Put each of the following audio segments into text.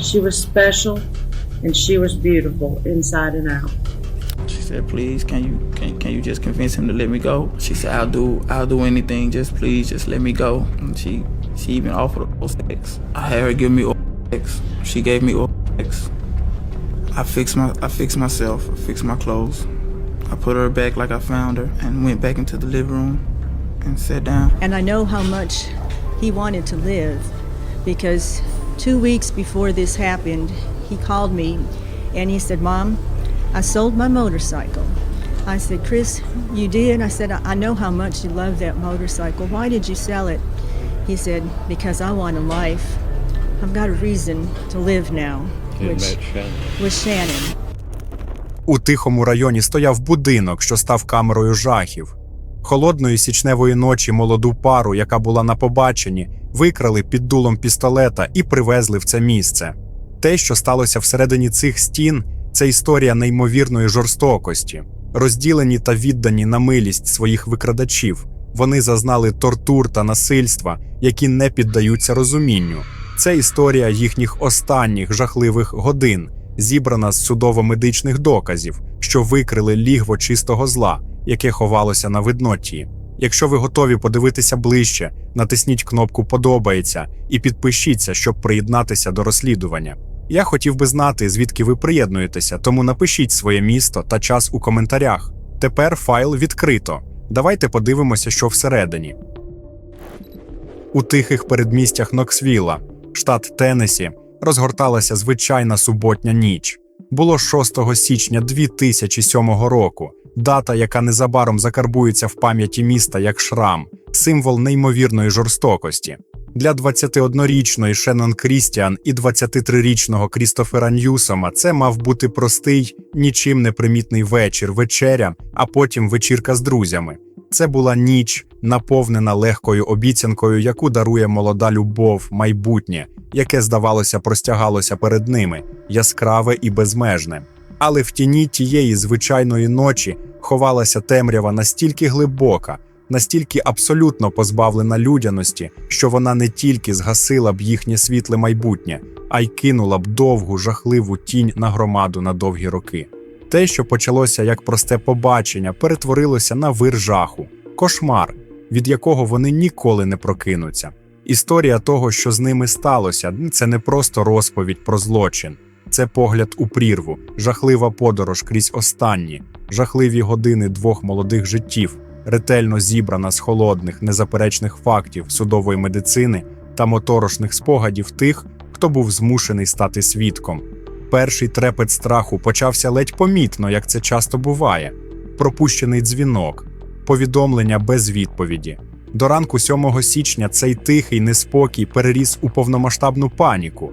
She was special and she was beautiful inside and out. She said, "Please, can you can, can you just convince him to let me go?" She said, "I'll do I'll do anything. Just please, just let me go." And she she even offered oral sex. I had her give me oral sex. She gave me oral sex. I fixed my I fixed myself. I fixed my clothes. I put her back like I found her and went back into the living room and sat down. And I know how much he wanted to live because two weeks before this happened, he called me and he said, Mom, I sold my motorcycle. I said, Chris, you did? I said, I I know how much you love that motorcycle. Why did you sell it? He said, Because I want a life. I've got a reason to live now, which was Shannon. У тихому районі стояв будинок, що став камерою жахів. Холодної січневої ночі молоду пару, яка була на побаченні, викрали під дулом пістолета і привезли в це місце. Те, що сталося всередині цих стін, це історія неймовірної жорстокості. Розділені та віддані на милість своїх викрадачів, вони зазнали тортур та насильства, які не піддаються розумінню. Це історія їхніх останніх жахливих годин, зібрана з судово-медичних доказів, що викрили лігво чистого зла, яке ховалося на видноті. Якщо ви готові подивитися ближче, натисніть кнопку Подобається і підпишіться, щоб приєднатися до розслідування. Я хотів би знати, звідки ви приєднуєтеся, тому напишіть своє місто та час у коментарях. Тепер файл відкрито. Давайте подивимося, що всередині. У тихих передмістях Ноксвіла, штат Теннесі, розгорталася звичайна суботня ніч. Було 6 січня 2007 року, дата, яка незабаром закарбується в пам'яті міста як шрам, символ неймовірної жорстокості. Для 21-річної Шеннон Крістіан і 23-річного Крістофера Ньюсома це мав бути простий, нічим не примітний вечір, вечеря, а потім вечірка з друзями. Це була ніч, наповнена легкою обіцянкою, яку дарує молода любов, майбутнє, яке, здавалося, простягалося перед ними, яскраве і безмежне. Але в тіні тієї звичайної ночі ховалася темрява настільки глибока, настільки абсолютно позбавлена людяності, що вона не тільки згасила б їхнє світле майбутнє, а й кинула б довгу жахливу тінь на громаду на довгі роки. Те, що почалося як просте побачення, перетворилося на вир жаху, кошмар, від якого вони ніколи не прокинуться. Історія того, що з ними сталося, це не просто розповідь про злочин, це погляд у прірву, жахлива подорож крізь останні, жахливі години двох молодих життів, ретельно зібрана з холодних, незаперечних фактів судової медицини та моторошних спогадів тих, хто був змушений стати свідком. Перший трепет страху почався ледь помітно, як це часто буває. Пропущений дзвінок, повідомлення без відповіді. До ранку 7 січня цей тихий неспокій переріс у повномасштабну паніку.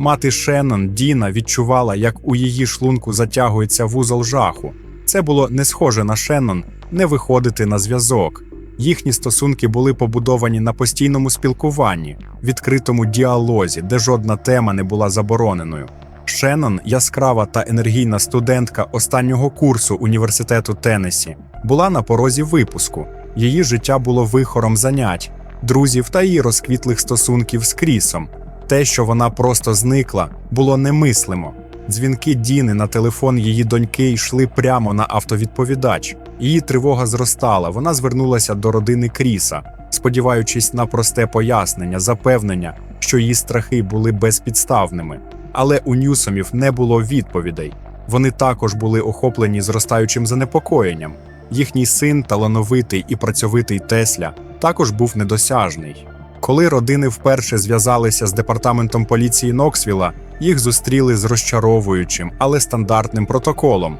Мати Шеннон Діна відчувала, як у її шлунку затягується вузол жаху. Це було не схоже на Шеннон не виходити на зв'язок. Їхні стосунки були побудовані на постійному спілкуванні, відкритому діалозі, де жодна тема не була забороненою. Шеннон, яскрава та енергійна студентка останнього курсу університету Теннесі, була на порозі випуску. Її життя було вихором занять, друзів та її розквітлих стосунків з Крісом. Те, що вона просто зникла, було немислимо. Дзвінки Діни на телефон її доньки йшли прямо на автовідповідач. Її тривога зростала. Вона звернулася до родини Кріса, сподіваючись на просте пояснення, запевнення, що її страхи були безпідставними. Але у Ньюсомів не було відповідей. Вони також були охоплені зростаючим занепокоєнням. Їхній син, талановитий і працьовитий Тесля, також був недосяжний. Коли родини вперше зв'язалися з департаментом поліції Ноксвіла, їх зустріли з розчаровуючим, але стандартним протоколом.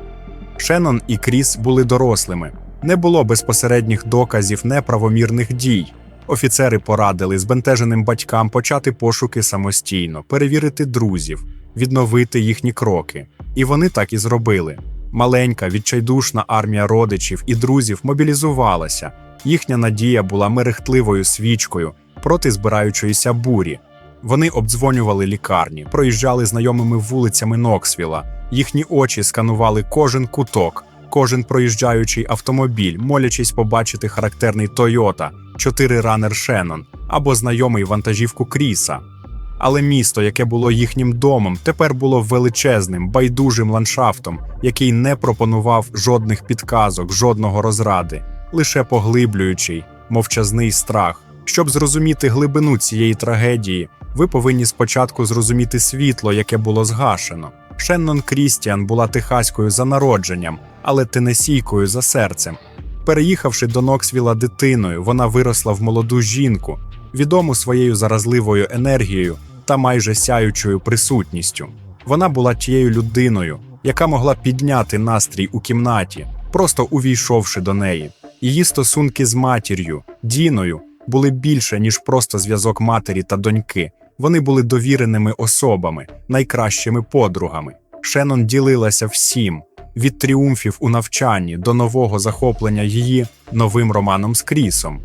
Шеннон і Кріс були дорослими. Не було безпосередніх доказів неправомірних дій. Офіцери порадили збентеженим батькам почати пошуки самостійно, перевірити друзів, відновити їхні кроки. І вони так і зробили. Маленька, відчайдушна армія родичів і друзів мобілізувалася. Їхня надія була мерехтливою свічкою проти збираючоїся бурі. Вони обдзвонювали лікарні, проїжджали знайомими вулицями Ноксвіла. Їхні очі сканували кожен куток, кожен проїжджаючий автомобіль, молячись побачити характерний Тойота, 4 ранер Шеннон або знайомий вантажівку Кріса. Але місто, яке було їхнім домом, тепер було величезним, байдужим ландшафтом, який не пропонував жодних підказок, жодного розради, лише поглиблюючий, мовчазний страх. Щоб зрозуміти глибину цієї трагедії, ви повинні спочатку зрозуміти світло, яке було згашено. Шеннон Крістіан була техаською за народженням, але тенесійкою за серцем. Переїхавши до Ноксвіла дитиною, вона виросла в молоду жінку, відому своєю заразливою енергією та майже сяючою присутністю. Вона була тією людиною, яка могла підняти настрій у кімнаті, просто увійшовши до неї. Її стосунки з матір'ю, Діною, були більше, ніж просто зв'язок матері та доньки. Вони були довіреними особами, найкращими подругами. Шеннон ділилася всім від тріумфів у навчанні до нового захоплення її новим романом з Крісом.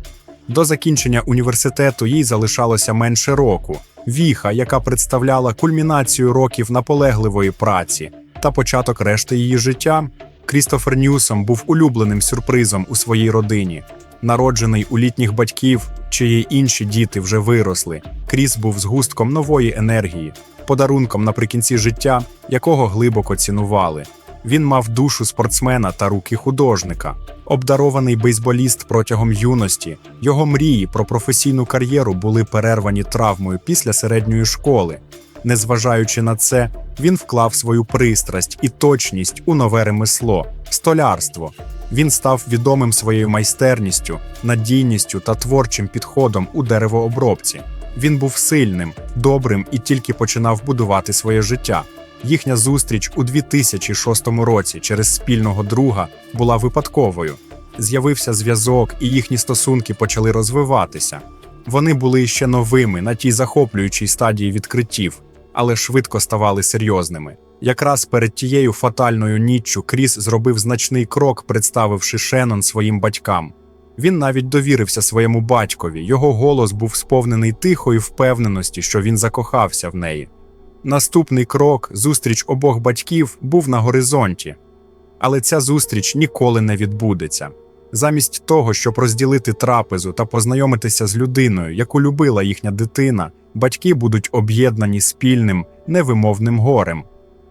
До закінчення університету їй залишалося менше року. Віха, яка представляла кульмінацію років наполегливої праці та початок решти її життя. Крістофер Ньюсом був улюбленим сюрпризом у своїй родині. Народжений у літніх батьків, чиї інші діти вже виросли. Кріс був згустком нової енергії, подарунком наприкінці життя, якого глибоко цінували. Він мав душу спортсмена та руки художника, обдарований бейсболіст протягом юності. Його мрії про професійну кар'єру були перервані травмою після середньої школи. Незважаючи на це, він вклав свою пристрасть і точність у нове ремесло столярство. Він став відомим своєю майстерністю, надійністю та творчим підходом у деревообробці. Він був сильним, добрим і тільки починав будувати своє життя. Їхня зустріч у 2006 році через спільного друга була випадковою. З'явився зв'язок, і їхні стосунки почали розвиватися. Вони були ще новими на тій захоплюючій стадії відкриттів, але швидко ставали серйозними. Якраз перед тією фатальною ніччю Кріс зробив значний крок, представивши Шеннон своїм батькам. Він навіть довірився своєму батькові. Його голос був сповнений тихої впевненості, що він закохався в неї. Наступний крок, зустріч обох батьків, був на горизонті. Але ця зустріч ніколи не відбудеться. Замість того, щоб розділити трапезу та познайомитися з людиною, яку любила їхня дитина, батьки будуть об'єднані спільним, невимовним горем.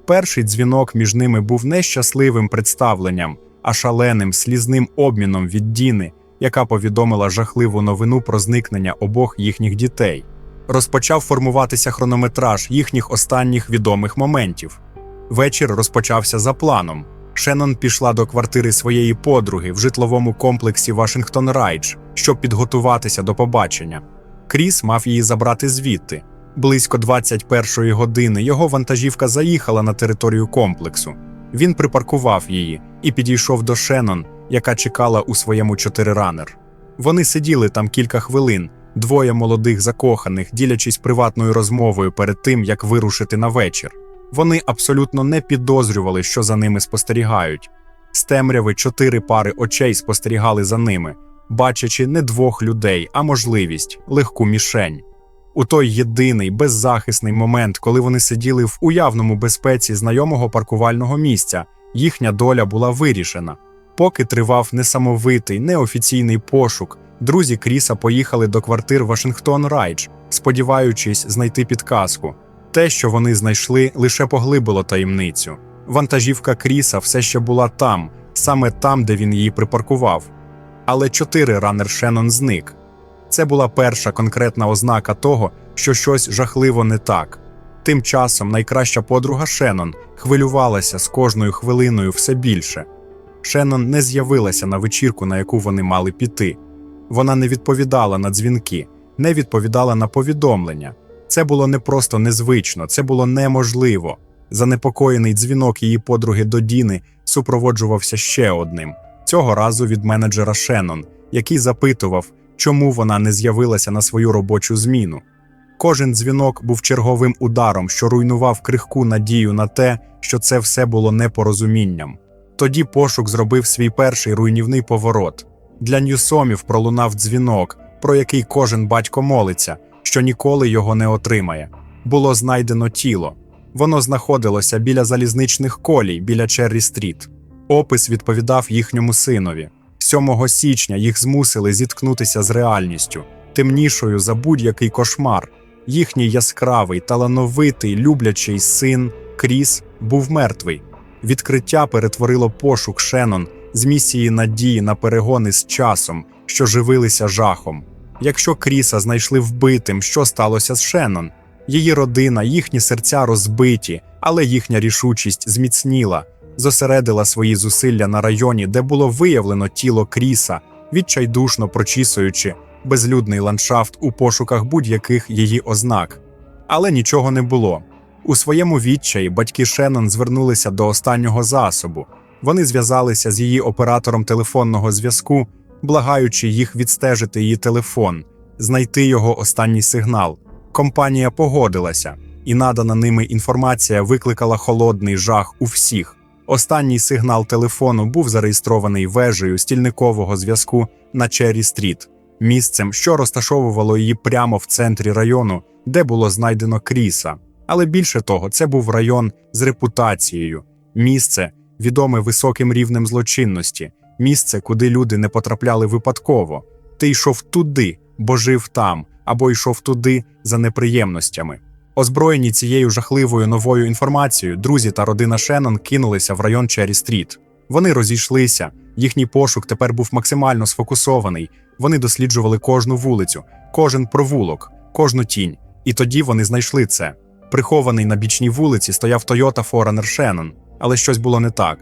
Перший дзвінок між ними був не щасливим представленням, а шаленим слізним обміном від Діни, яка повідомила жахливу новину про зникнення обох їхніх дітей. Розпочав формуватися хронометраж їхніх останніх відомих моментів. Вечір розпочався за планом. Шеннон пішла до квартири своєї подруги в житловому комплексі Вашингтон Райдж, щоб підготуватися до побачення. Кріс мав її забрати звідти. Близько 21-ї години його вантажівка заїхала на територію комплексу. Він припаркував її і підійшов до Шеннон, яка чекала у своєму чотириранер. Вони сиділи там кілька хвилин, двоє молодих закоханих, ділячись приватною розмовою перед тим, як вирушити на вечір. Вони абсолютно не підозрювали, що за ними спостерігають. З темряви чотири пари очей спостерігали за ними, бачачи не двох людей, а можливість легку мішень. У той єдиний беззахисний момент, коли вони сиділи в уявному безпеці знайомого паркувального місця, їхня доля була вирішена. Поки тривав несамовитий, неофіційний пошук, друзі Кріса поїхали до квартир Вашингтон Райдж, сподіваючись знайти підказку. Те, що вони знайшли, лише поглибило таємницю. Вантажівка Кріса все ще була там, саме там, де він її припаркував. Але чотири ранер Шеннон зник. Це була перша конкретна ознака того, що щось жахливо не так. Тим часом найкраща подруга Шеннон хвилювалася з кожною хвилиною все більше. Шеннон не з'явилася на вечірку, на яку вони мали піти. Вона не відповідала на дзвінки, не відповідала на повідомлення. Це було не просто незвично, це було неможливо. Занепокоєний дзвінок її подруги до Діни супроводжувався ще одним цього разу від менеджера Шеннон, який запитував, чому вона не з'явилася на свою робочу зміну. Кожен дзвінок був черговим ударом, що руйнував крихку надію на те, що це все було непорозумінням. Тоді пошук зробив свій перший руйнівний поворот. Для Ньюсомів пролунав дзвінок, про який кожен батько молиться, що ніколи його не отримає. Було знайдено тіло. Воно знаходилося біля залізничних колій біля Черрі Стріт. Опис відповідав їхньому синові. 7 січня їх змусили зіткнутися з реальністю, темнішою за будь-який кошмар. Їхній яскравий, талановитий, люблячий син Кріс був мертвий. Відкриття перетворило пошук Шеннон з місії надії на перегони з часом, що живилися жахом. Якщо Кріса знайшли вбитим, що сталося з Шеннон? Її родина, їхні серця розбиті, але їхня рішучість зміцніла, зосередила свої зусилля на районі, де було виявлено тіло Кріса, відчайдушно прочісуючи безлюдний ландшафт у пошуках будь-яких її ознак. Але нічого не було. У своєму відчаї батьки Шеннон звернулися до останнього засобу. Вони зв'язалися з її оператором телефонного зв'язку, благаючи їх відстежити її телефон, знайти його останній сигнал. Компанія погодилася, і надана ними інформація викликала холодний жах у всіх. Останній сигнал телефону був зареєстрований вежею стільникового зв'язку на Черрі Стріт, місцем, що розташовувало її прямо в центрі району, де було знайдено Кріса. Але більше того, це був район з репутацією, місце, відоме високим рівнем злочинності, місце, куди люди не потрапляли випадково. Ти йшов туди, бо жив там, або йшов туди за неприємностями. Озброєні цією жахливою новою інформацією, друзі та родина Шеннон кинулися в район Черрі Стріт. Вони розійшлися, їхній пошук тепер був максимально сфокусований. Вони досліджували кожну вулицю, кожен провулок, кожну тінь. І тоді вони знайшли це. Прихований на бічній вулиці стояв Toyota Forerunner Shannon, але щось було не так.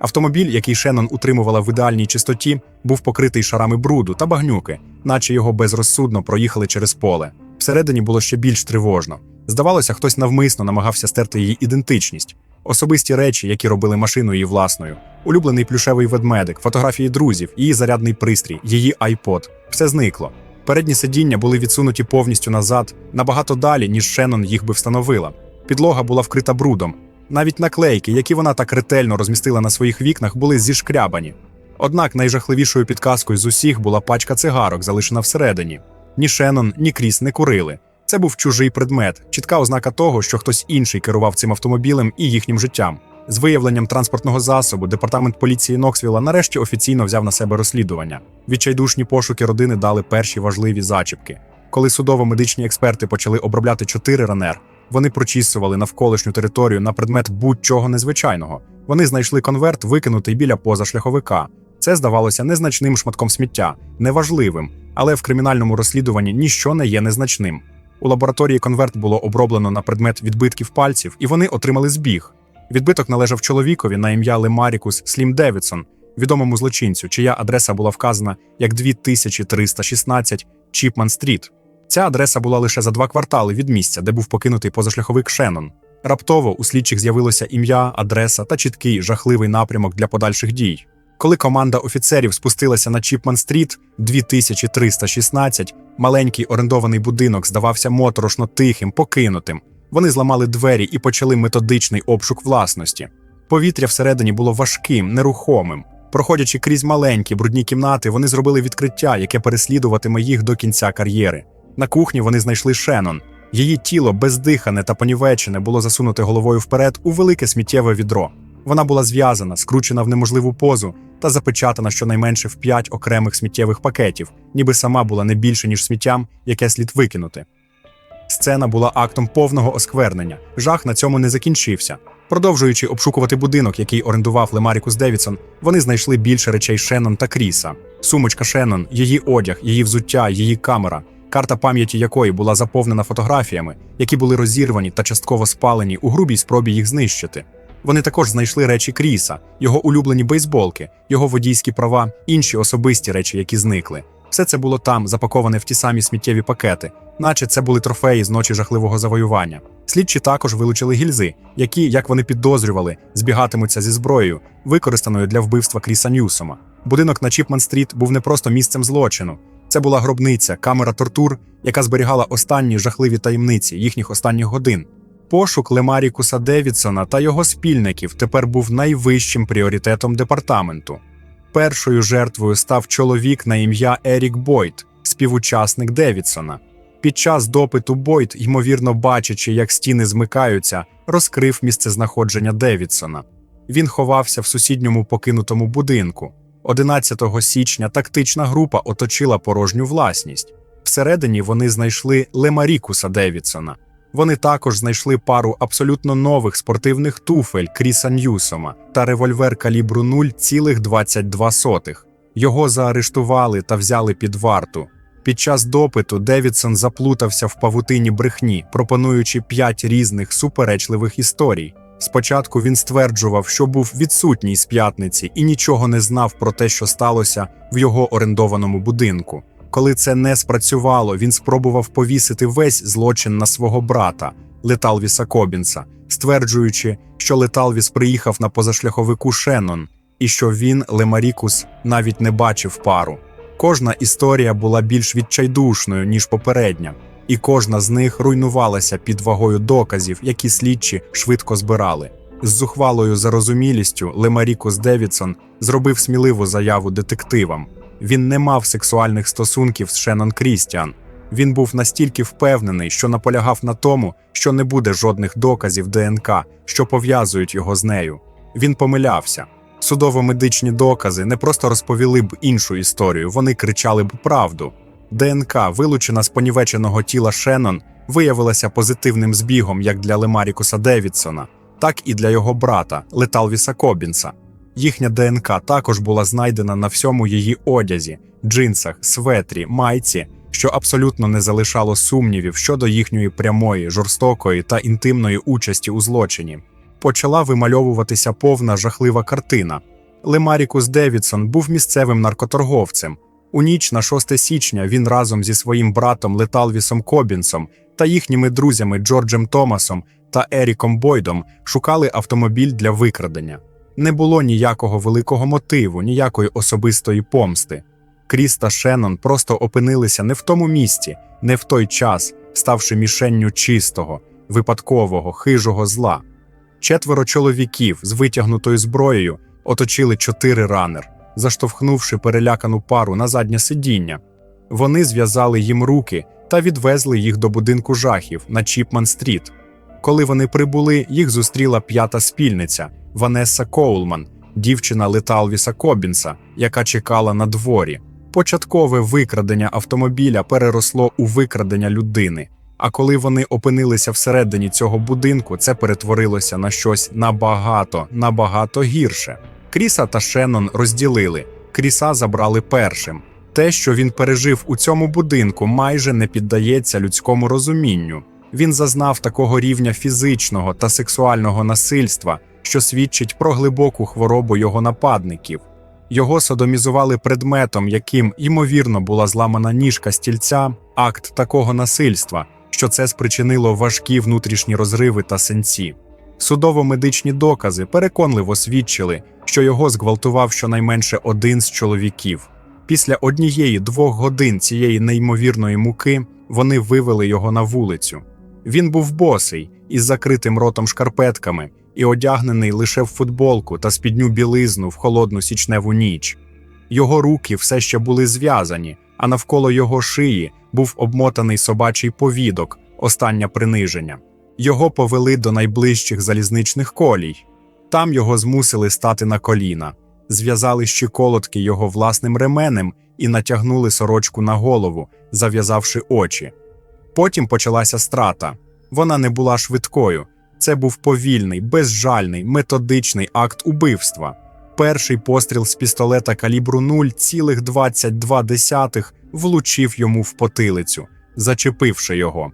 Автомобіль, який Шеннон утримувала в ідеальній чистоті, був покритий шарами бруду та багнюки, наче його безрозсудно проїхали через поле. Всередині було ще більш тривожно. Здавалося, хтось навмисно намагався стерти її ідентичність. Особисті речі, які робили машину її власною, улюблений плюшевий ведмедик, фотографії друзів, її зарядний пристрій, її айпод. Все зникло. Передні сидіння були відсунуті повністю назад, набагато далі, ніж Шеннон їх би встановила. Підлога була вкрита брудом. Навіть наклейки, які вона так ретельно розмістила на своїх вікнах, були зішкрябані. Однак найжахливішою підказкою з усіх була пачка цигарок, залишена всередині. Ні Шеннон, ні Кріс не курили. Це був чужий предмет, чітка ознака того, що хтось інший керував цим автомобілем і їхнім життям. З виявленням транспортного засобу департамент поліції Ноксвіла нарешті офіційно взяв на себе розслідування. Відчайдушні пошуки родини дали перші важливі зачіпки. Коли судово-медичні експерти почали обробляти чотири ранер, вони прочісували навколишню територію на предмет будь-чого незвичайного. Вони знайшли конверт, викинутий біля позашляховика. Це здавалося незначним шматком сміття, неважливим, але в кримінальному розслідуванні ніщо не є незначним. У лабораторії конверт було оброблено на предмет відбитків пальців, і вони отримали збіг. Відбиток належав чоловікові на ім'я Лемарікус Слім Девідсон, відомому злочинцю, чия адреса була вказана як 2316 Чіпман Стріт. Ця адреса була лише за два квартали від місця, де був покинутий позашляховик Шеннон. Раптово у слідчих з'явилося ім'я, адреса та чіткий жахливий напрямок для подальших дій. Коли команда офіцерів спустилася на Чіпман Стріт 2316, маленький орендований будинок здавався моторошно тихим, покинутим. Вони зламали двері і почали методичний обшук власності. Повітря всередині було важким, нерухомим. Проходячи крізь маленькі брудні кімнати, вони зробили відкриття, яке переслідуватиме їх до кінця кар'єри. На кухні вони знайшли Шеннон. Її тіло, бездихане та понівечене, було засунуте головою вперед у велике сміттєве відро. Вона була зв'язана, скручена в неможливу позу та запечатана щонайменше в п'ять окремих сміттєвих пакетів, ніби сама була не більше, ніж сміттям, яке слід викинути. Сцена була актом повного осквернення. Жах на цьому не закінчився. Продовжуючи обшукувати будинок, який орендував Лемарікус Девідсон, вони знайшли більше речей Шеннон та Кріса. Сумочка Шеннон, її одяг, її взуття, її камера, карта пам'яті якої була заповнена фотографіями, які були розірвані та частково спалені у грубій спробі їх знищити. Вони також знайшли речі Кріса, його улюблені бейсболки, його водійські права, інші особисті речі, які зникли. Все це було там, запаковане в ті самі сміттєві пакети, наче це були трофеї з ночі жахливого завоювання. Слідчі також вилучили гільзи, які, як вони підозрювали, збігатимуться зі зброєю, використаною для вбивства Кріса Ньюсома. Будинок на Чіпман-стріт був не просто місцем злочину. Це була гробниця, камера тортур, яка зберігала останні жахливі таємниці їхніх останніх годин. Пошук Лемарікуса Девідсона та його спільників тепер був найвищим пріоритетом департаменту. Першою жертвою став чоловік на ім'я Ерік Бойт, співучасник Девідсона. Під час допиту Бойт, ймовірно бачачи, як стіни змикаються, розкрив місцезнаходження Девідсона. Він ховався в сусідньому покинутому будинку. 11 січня тактична група оточила порожню власність. Всередині вони знайшли Лемарікуса Девідсона. Вони також знайшли пару абсолютно нових спортивних туфель Кріса Ньюсома та револьвер калібру 0,22. Його заарештували та взяли під варту. Під час допиту Девідсон заплутався в павутині брехні, пропонуючи п'ять різних суперечливих історій. Спочатку він стверджував, що був відсутній з п'ятниці і нічого не знав про те, що сталося в його орендованому будинку. Коли це не спрацювало, він спробував повісити весь злочин на свого брата Леталвіса Кобінса, стверджуючи, що Леталвіс приїхав на позашляховику Шеннон і що він, Лемарікус, навіть не бачив пару. Кожна історія була більш відчайдушною, ніж попередня, і кожна з них руйнувалася під вагою доказів, які слідчі швидко збирали. З зухвалою зарозумілістю Лемарікус Девідсон зробив сміливу заяву детективам. Він не мав сексуальних стосунків з Шеннон Крістіан. Він був настільки впевнений, що наполягав на тому, що не буде жодних доказів ДНК, що пов'язують його з нею. Він помилявся. Судово-медичні докази не просто розповіли б іншу історію, вони кричали б правду. ДНК, вилучена з понівеченого тіла Шеннон, виявилася позитивним збігом як для Лемарікуса Девідсона, так і для його брата Леталвіса Кобінса. Їхня ДНК також була знайдена на всьому її одязі, джинсах, светрі, майці, що абсолютно не залишало сумнівів щодо їхньої прямої, жорстокої та інтимної участі у злочині. Почала вимальовуватися повна жахлива картина. Лемарікус Девідсон був місцевим наркоторговцем. У ніч на 6 січня він разом зі своїм братом Леталвісом Кобінсом та їхніми друзями Джорджем Томасом та Еріком Бойдом шукали автомобіль для викрадення. Не було ніякого великого мотиву, ніякої особистої помсти. Кріс та Шеннон просто опинилися не в тому місці, не в той час, ставши мішенню чистого, випадкового, хижого зла. Четверо чоловіків з витягнутою зброєю оточили чотири ранер, заштовхнувши перелякану пару на заднє сидіння. Вони зв'язали їм руки та відвезли їх до будинку жахів на Чіпман-стріт. Коли вони прибули, їх зустріла п'ята спільниця Ванесса Коулман, дівчина Леталвіса Кобінса, яка чекала на дворі. Початкове викрадення автомобіля переросло у викрадення людини. А коли вони опинилися всередині цього будинку, це перетворилося на щось набагато, набагато гірше. Кріса та Шеннон розділили. Кріса забрали першим. Те, що він пережив у цьому будинку, майже не піддається людському розумінню. Він зазнав такого рівня фізичного та сексуального насильства, що свідчить про глибоку хворобу його нападників. Його содомізували предметом, яким, ймовірно, була зламана ніжка стільця, акт такого насильства, що це спричинило важкі внутрішні розриви та сенці. Судово-медичні докази переконливо свідчили, що його зґвалтував щонайменше один з чоловіків. Після однієї-двох годин цієї неймовірної муки вони вивели його на вулицю. Він був босий із закритим ротом шкарпетками і одягнений лише в футболку та спідню білизну в холодну січневу ніч. Його руки все ще були зв'язані, а навколо його шиї був обмотаний собачий повідок, останнє приниження. Його повели до найближчих залізничних колій. Там його змусили стати на коліна, зв'язали щиколотки його власним ременем і натягнули сорочку на голову, зав'язавши очі. Потім почалася страта. Вона не була швидкою. Це був повільний, безжальний, методичний акт убивства. Перший постріл з пістолета калібру 0,22 влучив йому в потилицю, зачепивши його.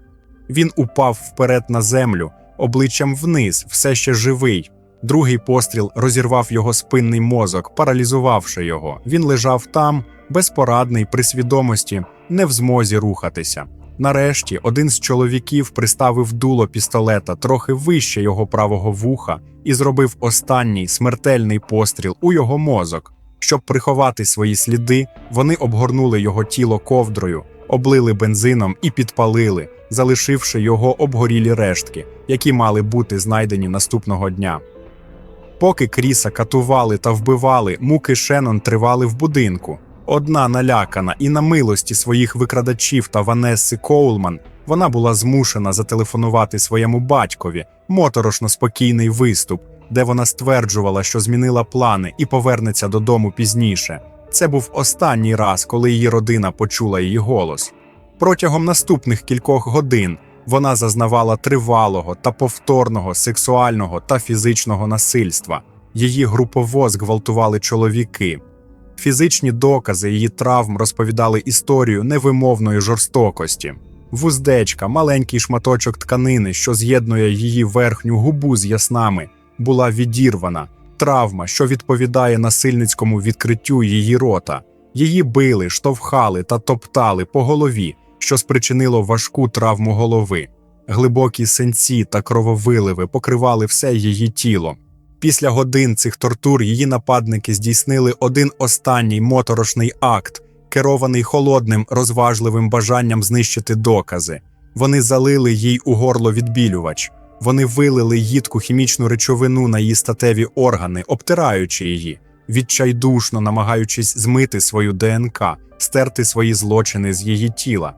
Він упав вперед на землю, обличчям вниз, все ще живий. Другий постріл розірвав його спинний мозок, паралізувавши його. Він лежав там, безпорадний, при свідомості, не в змозі рухатися. Нарешті один з чоловіків приставив дуло пістолета трохи вище його правого вуха і зробив останній смертельний постріл у його мозок. Щоб приховати свої сліди, вони обгорнули його тіло ковдрою, облили бензином і підпалили, залишивши його обгорілі рештки, які мали бути знайдені наступного дня. Поки Кріса катували та вбивали, муки Шеннон тривали в будинку. Одна налякана і на милості своїх викрадачів та Ванесси Коулман, вона була змушена зателефонувати своєму батькові моторошно спокійний виступ, де вона стверджувала, що змінила плани і повернеться додому пізніше. Це був останній раз, коли її родина почула її голос. Протягом наступних кількох годин вона зазнавала тривалого та повторного сексуального та фізичного насильства. Її групово зґвалтували чоловіки. Фізичні докази її травм розповідали історію невимовної жорстокості. Вуздечка, маленький шматочок тканини, що з'єднує її верхню губу з яснами, була відірвана. Травма, що відповідає насильницькому відкриттю її рота. Її били, штовхали та топтали по голові, що спричинило важку травму голови. Глибокі синці та крововиливи покривали все її тіло. Після годин цих тортур її нападники здійснили один останній моторошний акт, керований холодним, розважливим бажанням знищити докази. Вони залили їй у горло відбілювач. Вони вилили їдку хімічну речовину на її статеві органи, обтираючи її, відчайдушно намагаючись змити свою ДНК, стерти свої злочини з її тіла.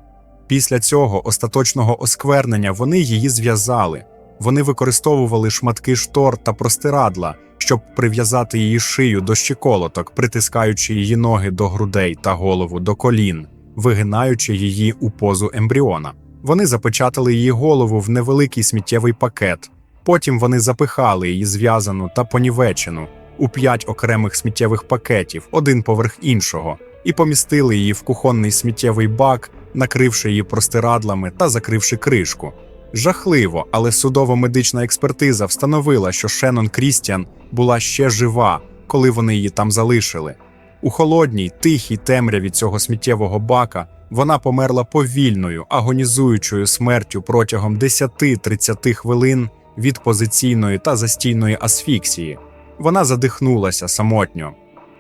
Після цього остаточного осквернення вони її зв'язали. Вони використовували шматки штор та простирадла, щоб прив'язати її шию до щиколоток, притискаючи її ноги до грудей та голову до колін, вигинаючи її у позу ембріона. Вони запечатали її голову в невеликий сміттєвий пакет. Потім вони запихали її зв'язану та понівечену у п'ять окремих сміттєвих пакетів, один поверх іншого, і помістили її в кухонний сміттєвий бак, накривши її простирадлами та закривши кришку. Жахливо, але судово-медична експертиза встановила, що Шеннон Крістіан була ще жива, коли вони її там залишили. У холодній, тихій темряві цього сміттєвого бака вона померла повільною, агонізуючою смертю протягом 10-30 хвилин від позиційної та застійної асфіксії. Вона задихнулася самотньо.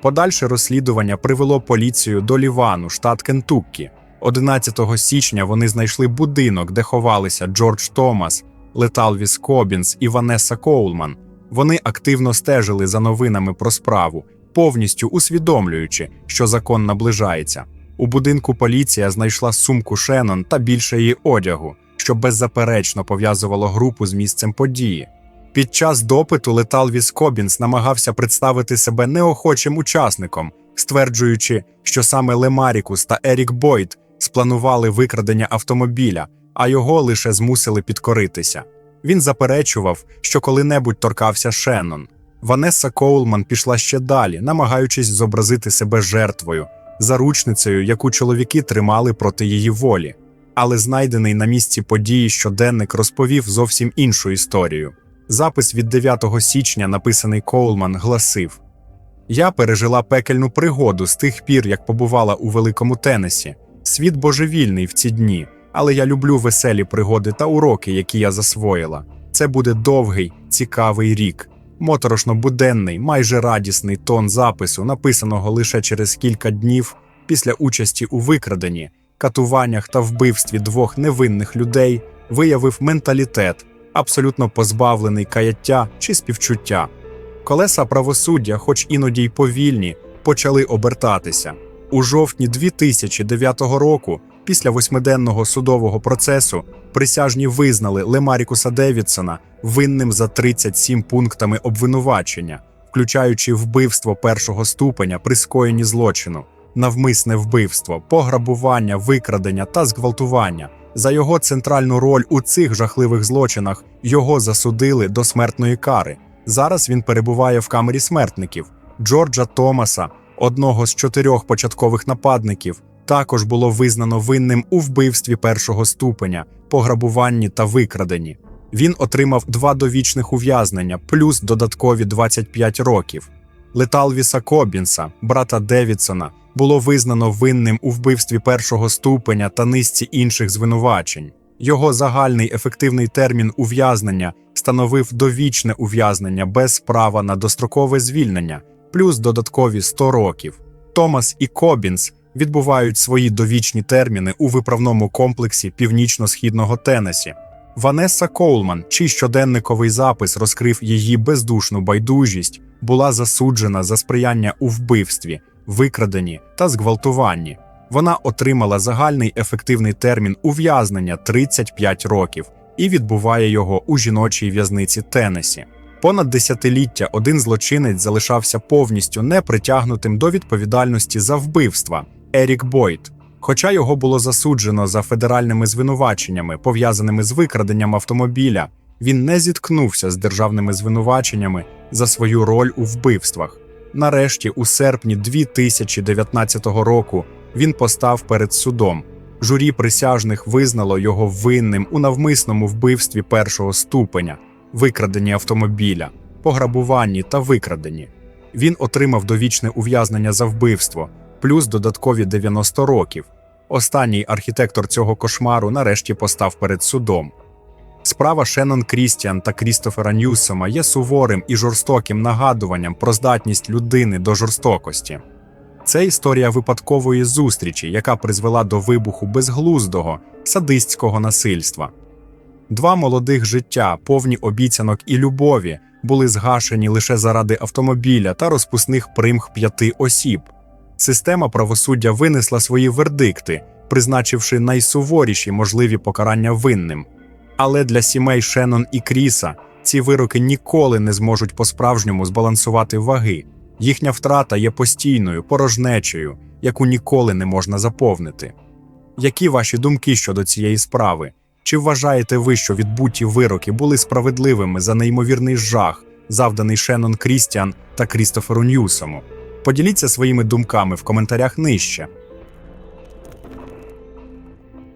Подальше розслідування привело поліцію до Лівану, штат Кентуккі. 11 січня вони знайшли будинок, де ховалися Джордж Томас, Леталвіс Кобінс і Ванесса Коулман. Вони активно стежили за новинами про справу, повністю усвідомлюючи, що закон наближається. У будинку поліція знайшла сумку Шеннон та більше її одягу, що беззаперечно пов'язувало групу з місцем події. Під час допиту Леталвіс Кобінс намагався представити себе неохочим учасником, стверджуючи, що саме Лемарікус та Ерік Бойд спланували викрадення автомобіля, а його лише змусили підкоритися. Він заперечував, що коли-небудь торкався Шеннон. Ванесса Коулман пішла ще далі, намагаючись зобразити себе жертвою, заручницею, яку чоловіки тримали проти її волі. Але знайдений на місці події щоденник розповів зовсім іншу історію. Запис від 9 січня, написаний Коулман, гласив: Я пережила пекельну пригоду з тих пір, як побувала у Великому Теннесі. Світ божевільний в ці дні, але я люблю веселі пригоди та уроки, які я засвоїла. Це буде довгий, цікавий рік. Моторошно буденний, майже радісний тон запису, написаного лише через кілька днів після участі у викраденні, катуваннях та вбивстві двох невинних людей, виявив менталітет, абсолютно позбавлений каяття чи співчуття. Колеса правосуддя, хоч іноді й повільні, почали обертатися. У жовтні 2009 року, після восьмиденного судового процесу, присяжні визнали Лемарікуса Девідсона винним за 37 пунктами обвинувачення, включаючи вбивство першого ступеня при скоєнні злочину, навмисне вбивство, пограбування, викрадення та зґвалтування. За його центральну роль у цих жахливих злочинах його засудили до смертної кари. Зараз він перебуває в камері смертників. Джорджа Томаса, одного з чотирьох початкових нападників, також було визнано винним у вбивстві першого ступеня, пограбуванні та викраденні. Він отримав два довічних ув'язнення плюс додаткові 25 років. Леталвіса Кобінса, брата Девідсона, було визнано винним у вбивстві першого ступеня та низці інших звинувачень. Його загальний ефективний термін ув'язнення становив довічне ув'язнення без права на дострокове звільнення, плюс додаткові 100 років. Томас і Кобінс відбувають свої довічні терміни у виправному комплексі північно-східного Теннесі. Ванесса Коулман, чий щоденниковий запис розкрив її бездушну байдужість, була засуджена за сприяння у вбивстві, викраденні та зґвалтуванні. Вона отримала загальний ефективний термін ув'язнення 35 років і відбуває його у жіночій в'язниці Теннесі. Понад десятиліття один злочинець залишався повністю непритягнутим до відповідальності за вбивства Ерік Бойд. Хоча його було засуджено за федеральними звинуваченнями, пов'язаними з викраденням автомобіля, він не зіткнувся з державними звинуваченнями за свою роль у вбивствах. Нарешті, у серпні 2019 року, він постав перед судом. Журі присяжних визнало його винним у навмисному вбивстві першого ступеня, викраденні автомобіля, пограбуванні та викраденні. Він отримав довічне ув'язнення за вбивство, плюс додаткові 90 років. Останній архітектор цього кошмару нарешті постав перед судом. Справа Шеннон Крістіан та Крістофера Ньюсома є суворим і жорстоким нагадуванням про здатність людини до жорстокості. Це історія випадкової зустрічі, яка призвела до вибуху безглуздого садистського насильства. Два молодих життя, повні обіцянок і любові, були згашені лише заради автомобіля та розпусних примх п'яти осіб. Система правосуддя винесла свої вердикти, призначивши найсуворіші можливі покарання винним. Але для сімей Шеннон і Кріса ці вироки ніколи не зможуть по-справжньому збалансувати ваги. Їхня втрата є постійною, порожнечею, яку ніколи не можна заповнити. Які ваші думки щодо цієї справи? Чи вважаєте ви, що відбуті вироки були справедливими за неймовірний жах, завданий Шеннон Крістіан та Крістоферу Ньюсому? Поділіться своїми думками в коментарях нижче.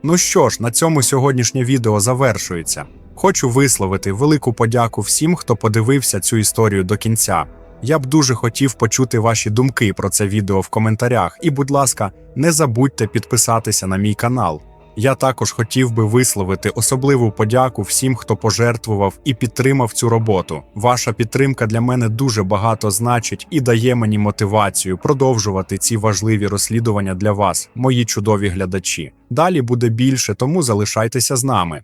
Ну що ж, на цьому сьогоднішнє відео завершується. Хочу висловити велику подяку всім, хто подивився цю історію до кінця. Я б дуже хотів почути ваші думки про це відео в коментарях. І, будь ласка, не забудьте підписатися на мій канал. Я також хотів би висловити особливу подяку всім, хто пожертвував і підтримав цю роботу. Ваша підтримка для мене дуже багато значить і дає мені мотивацію продовжувати ці важливі розслідування для вас, мої чудові глядачі. Далі буде більше, тому залишайтеся з нами.